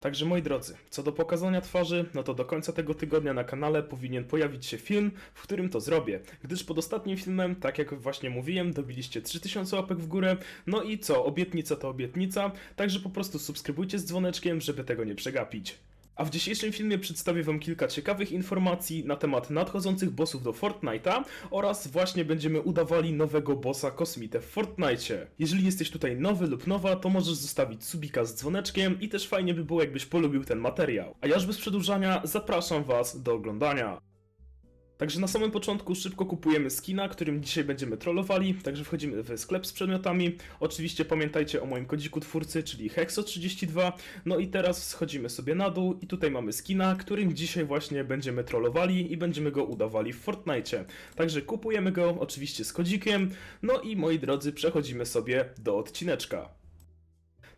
Także moi drodzy, co do pokazania twarzy, no to do końca tego tygodnia na kanale powinien pojawić się film, w którym to zrobię. Gdyż pod ostatnim filmem, tak jak właśnie mówiłem, dobiliście 3000 łapek w górę. No i co, obietnica to obietnica, także po prostu subskrybujcie z dzwoneczkiem, żeby tego nie przegapić. A w dzisiejszym filmie przedstawię Wam kilka ciekawych informacji na temat nadchodzących bossów do Fortnite'a oraz właśnie będziemy udawali nowego bossa Kosmitę w Fortnite'cie. Jeżeli jesteś tutaj nowy lub nowa, to możesz zostawić subika z dzwoneczkiem i też fajnie by było jakbyś polubił ten materiał. A ja już bez przedłużania zapraszam Was do oglądania. Także na samym początku szybko kupujemy skina, którym dzisiaj będziemy trollowali, także wchodzimy w sklep z przedmiotami. Oczywiście pamiętajcie o moim kodziku twórcy, czyli Hexo32. No i teraz schodzimy sobie na dół i tutaj mamy skina, którym dzisiaj właśnie będziemy trollowali i będziemy go udawali w Fortnite. Także kupujemy go oczywiście z kodzikiem. No i moi drodzy, przechodzimy sobie do odcineczka.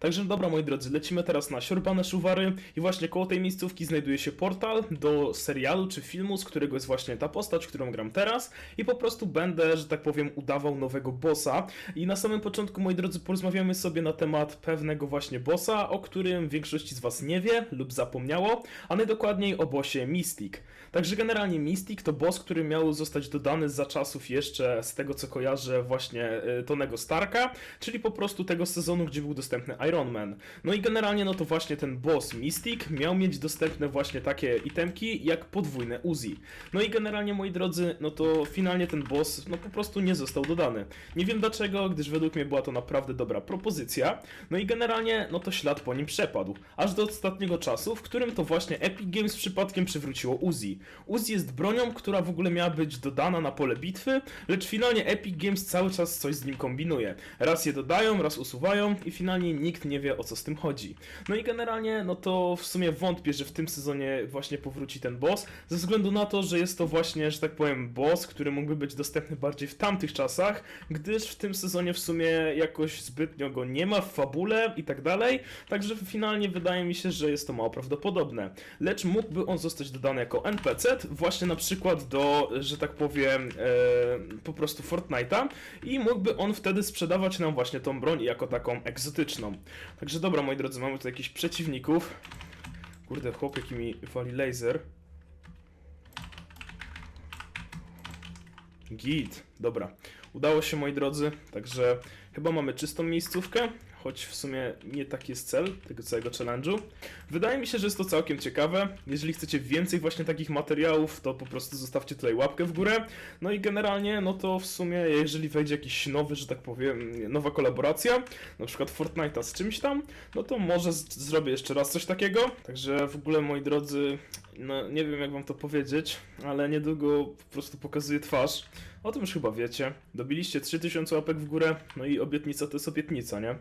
Także dobra moi drodzy, lecimy teraz na siorbane szuwary i właśnie koło tej miejscówki znajduje się portal do serialu czy filmu, z którego jest właśnie ta postać, którą gram teraz i po prostu będę, że tak powiem, udawał nowego bossa i na samym początku moi drodzy porozmawiamy sobie na temat pewnego właśnie bossa, o którym większość z was nie wie lub zapomniało, a najdokładniej o bossie Mystic. Także generalnie Mystic to boss, który miał zostać dodany za czasów jeszcze z tego co kojarzę właśnie y, Tonego Starka, czyli po prostu tego sezonu, gdzie był dostępny Iron Man. No i generalnie no to właśnie ten boss Mystic miał mieć dostępne właśnie takie itemki jak podwójne Uzi. No i generalnie moi drodzy, no to finalnie ten boss no po prostu nie został dodany. Nie wiem dlaczego, gdyż według mnie była to naprawdę dobra propozycja. No i generalnie no to ślad po nim przepadł. Aż do ostatniego czasu, w którym to właśnie Epic Games przypadkiem przywróciło Uzi. Uzi jest bronią, która w ogóle miała być dodana na pole bitwy, lecz finalnie Epic Games cały czas coś z nim kombinuje. Raz je dodają, raz usuwają i finalnie nikt nie wie o co z tym chodzi. No i generalnie, no to w sumie wątpię, że w tym sezonie właśnie powróci ten boss, ze względu na to, że jest to właśnie, że tak powiem, boss, który mógłby być dostępny bardziej w tamtych czasach, gdyż w tym sezonie w sumie jakoś zbytnio go nie ma w fabule i tak dalej, także finalnie wydaje mi się, że jest to mało prawdopodobne. Lecz mógłby on zostać dodany jako NPC, właśnie na przykład do, że tak powiem, e, po prostu Fortnite'a i mógłby on wtedy sprzedawać nam właśnie tą broń jako taką egzotyczną. Także dobra, moi drodzy, mamy tu jakichś przeciwników. Kurde, chłop jaki mi wali laser. Git, dobra. Udało się, moi drodzy, także chyba mamy czystą miejscówkę, choć w sumie nie taki jest cel tego całego challenge'u. Wydaje mi się, że jest to całkiem ciekawe. Jeżeli chcecie więcej właśnie takich materiałów, to po prostu zostawcie tutaj łapkę w górę. No i generalnie, no to w sumie, jeżeli wejdzie jakiś nowy, że tak powiem, nowa kolaboracja, na przykład Fortnite'a z czymś tam, no to może zrobię jeszcze raz coś takiego. Także w ogóle, moi drodzy, no nie wiem jak wam to powiedzieć, ale niedługo po prostu pokazuję twarz. O tym już chyba wiecie. Dobiliście 3000 łapek w górę, no i obietnica to jest obietnica, nie?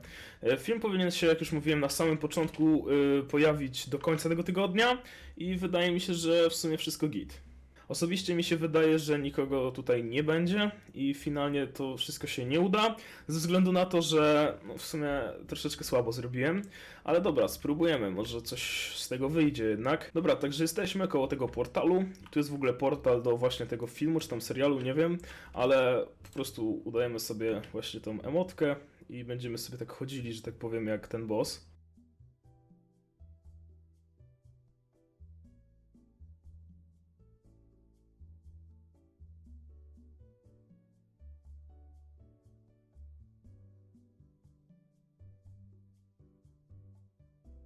E, Film powinien się, jak już mówiłem, na samym początku y, pojawić do końca tego tygodnia i wydaje mi się, że w sumie wszystko git. Osobiście mi się wydaje, że nikogo tutaj nie będzie i finalnie to wszystko się nie uda, ze względu na to, że no w sumie troszeczkę słabo zrobiłem, ale dobra, spróbujemy, może coś z tego wyjdzie jednak. Dobra, także jesteśmy koło tego portalu, tu jest w ogóle portal do właśnie tego filmu, czy tam serialu, nie wiem, ale po prostu udajemy sobie właśnie tą emotkę i będziemy sobie tak chodzili, że tak powiem, jak ten boss.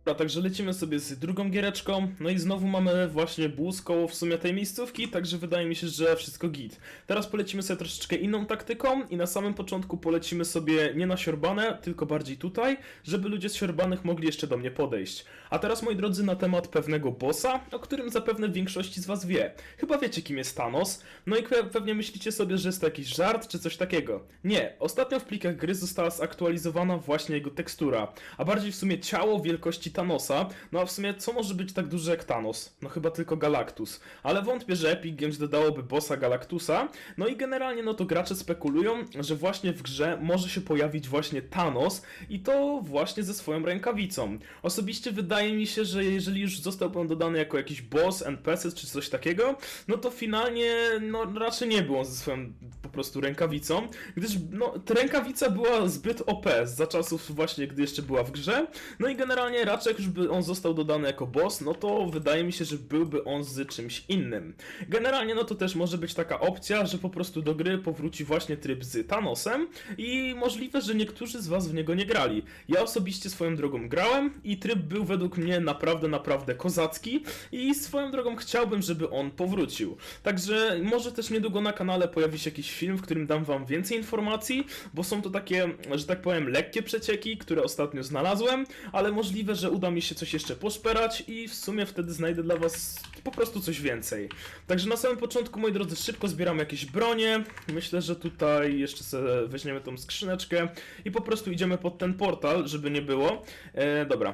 Dobra, także lecimy sobie z drugą giereczką, no i znowu mamy właśnie bus koło w sumie tej miejscówki, także wydaje mi się, że wszystko git. Teraz polecimy sobie troszeczkę inną taktyką i na samym początku polecimy sobie nie na siorbane, tylko bardziej tutaj, żeby ludzie z siorbanych mogli jeszcze do mnie podejść. A teraz moi drodzy na temat pewnego bossa, o którym zapewne większość z was wie. Chyba wiecie kim jest Thanos, no i pe- pewnie myślicie sobie, że jest to jakiś żart czy coś takiego. Nie, ostatnio w plikach gry została zaktualizowana właśnie jego tekstura, a bardziej w sumie ciało wielkości Thanosa, no a w sumie co może być tak duże jak Thanos? No chyba tylko Galactus. Ale wątpię, że Epic Games dodałoby bossa Galactusa, no i generalnie no to gracze spekulują, że właśnie w grze może się pojawić właśnie Thanos i to właśnie ze swoją rękawicą. Osobiście wydaje mi się, że jeżeli już zostałby on dodany jako jakiś boss, NPC czy coś takiego, no to finalnie no raczej nie był on ze swoją po prostu rękawicą, gdyż no ta rękawica była zbyt OP za czasów właśnie, gdy jeszcze była w grze, no i generalnie raczej Wystarczy, jak już by on został dodany jako boss, no to wydaje mi się, że byłby on z czymś innym. Generalnie, no to też może być taka opcja, że po prostu do gry powróci właśnie tryb z Thanosem i możliwe, że niektórzy z Was w niego nie grali. Ja osobiście swoją drogą grałem i tryb był według mnie naprawdę, naprawdę kozacki i swoją drogą chciałbym, żeby on powrócił. Także może też niedługo na kanale pojawi się jakiś film, w którym dam Wam więcej informacji, bo są to takie, że tak powiem, lekkie przecieki, które ostatnio znalazłem, ale możliwe, że uda mi się coś jeszcze poszperać i w sumie wtedy znajdę dla Was po prostu coś więcej. Także na samym początku, moi drodzy, szybko zbieramy jakieś bronie. Myślę, że tutaj jeszcze sobie weźmiemy tą skrzyneczkę i po prostu idziemy pod ten portal, żeby nie było. E, dobra,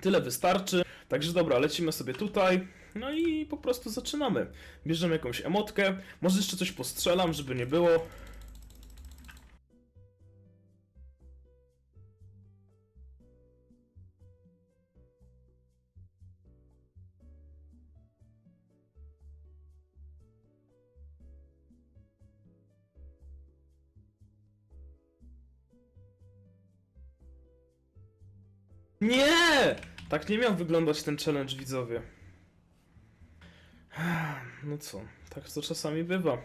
tyle wystarczy. Także dobra, lecimy sobie tutaj. No i po prostu zaczynamy. Bierzemy jakąś emotkę. Może jeszcze coś postrzelam, żeby nie było. Nie! Tak nie miał wyglądać ten challenge, widzowie. No co, tak to czasami bywa.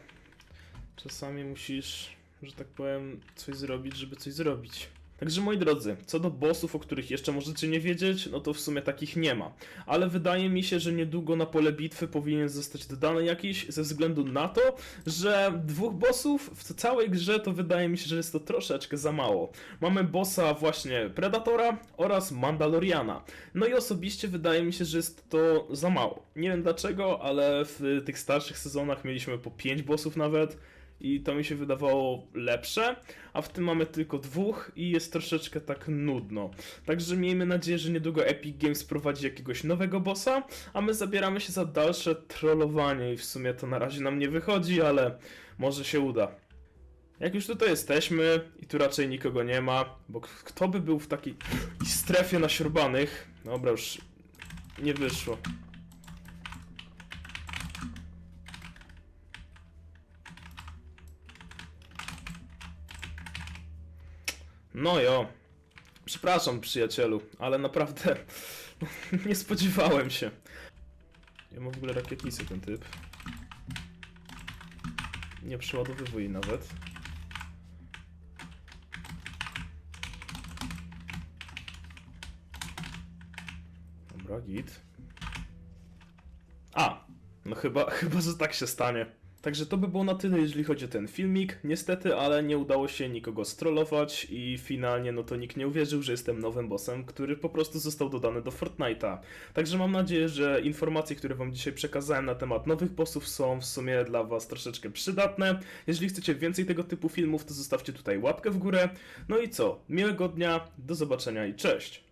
Czasami musisz, że tak powiem, coś zrobić, żeby coś zrobić. Także moi drodzy, co do bossów, o których jeszcze możecie nie wiedzieć, no to w sumie takich nie ma. Ale wydaje mi się, że niedługo na pole bitwy powinien zostać dodany jakiś, ze względu na to, że dwóch bossów w całej grze to wydaje mi się, że jest to troszeczkę za mało. Mamy bossa właśnie Predatora oraz Mandaloriana. No i osobiście wydaje mi się, że jest to za mało. Nie wiem dlaczego, ale w tych starszych sezonach mieliśmy po 5 bossów nawet i to mi się wydawało lepsze, a w tym mamy tylko dwóch i jest troszeczkę tak nudno. Także miejmy nadzieję, że niedługo Epic Games wprowadzi jakiegoś nowego bossa, a my zabieramy się za dalsze trollowanie i w sumie to na razie nam nie wychodzi, ale może się uda. Jak już tutaj jesteśmy i tu raczej nikogo nie ma, bo kto by był w takiej strefie naśrubanych? Dobra, już nie wyszło. No jo. Przepraszam, przyjacielu, ale naprawdę nie spodziewałem się. Ja ma w ogóle rakietnicę ten typ. Nie przeładowywuj jej nawet. Dobra, git. A! No chyba, chyba, że tak się stanie. Także to by było na tyle, jeżeli chodzi o ten filmik. Niestety, ale nie udało się nikogo strollować i finalnie no to nikt nie uwierzył, że jestem nowym bossem, który po prostu został dodany do Fortnite'a. Także mam nadzieję, że informacje, które wam dzisiaj przekazałem na temat nowych bossów są w sumie dla was troszeczkę przydatne. Jeżeli chcecie więcej tego typu filmów, to zostawcie tutaj łapkę w górę. No i co? Miłego dnia, do zobaczenia i cześć!